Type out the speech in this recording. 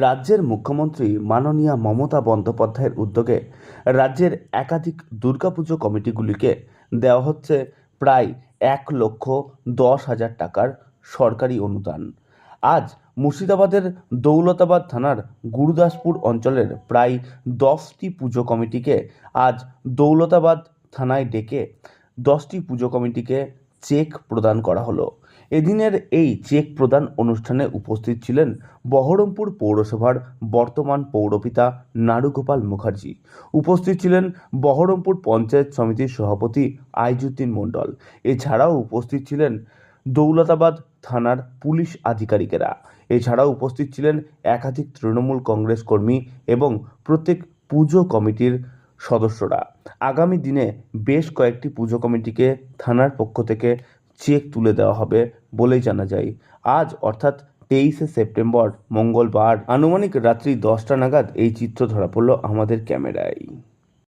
রাজ্যের মুখ্যমন্ত্রী মাননীয়া মমতা বন্দ্যোপাধ্যায়ের উদ্যোগে রাজ্যের একাধিক দুর্গাপুজো কমিটিগুলিকে দেওয়া হচ্ছে প্রায় এক লক্ষ দশ হাজার টাকার সরকারি অনুদান। আজ মুর্শিদাবাদের দৌলতাবাদ থানার গুরুদাসপুর অঞ্চলের প্রায় দশটি পুজো কমিটিকে আজ দৌলতাবাদ থানায় ডেকে দশটি পুজো কমিটিকে চেক প্রদান করা হলো। এদিনের এই চেক প্রদান অনুষ্ঠানে উপস্থিত ছিলেন বহরমপুর পৌরসভার বর্তমান পৌরপিতা নারুগোপাল মুখার্জি। উপস্থিত ছিলেন বহরমপুর পঞ্চায়েত সমিতির সভাপতি আইজুদ্দিন মণ্ডল। এছাড়াও উপস্থিত ছিলেন দৌলতাবাদ থানার পুলিশ আধিকারিকেরা। এছাড়াও উপস্থিত ছিলেন একাধিক তৃণমূল কংগ্রেস কর্মী এবং প্রত্যেক পুজো কমিটির সদস্যরা। আগামী দিনে বেশ কয়েকটি পুজো কমিটিকে থানার পক্ষ থেকে চেক তুলে দেওয়া হবে বলেই জানা যায়। আজ, অর্থাৎ তেইশে সেপ্টেম্বর, মঙ্গলবার, আনুমানিক রাত্রি দশটা নাগাদ এই চিত্র ধরা পড়ল আমাদের ক্যামেরায়।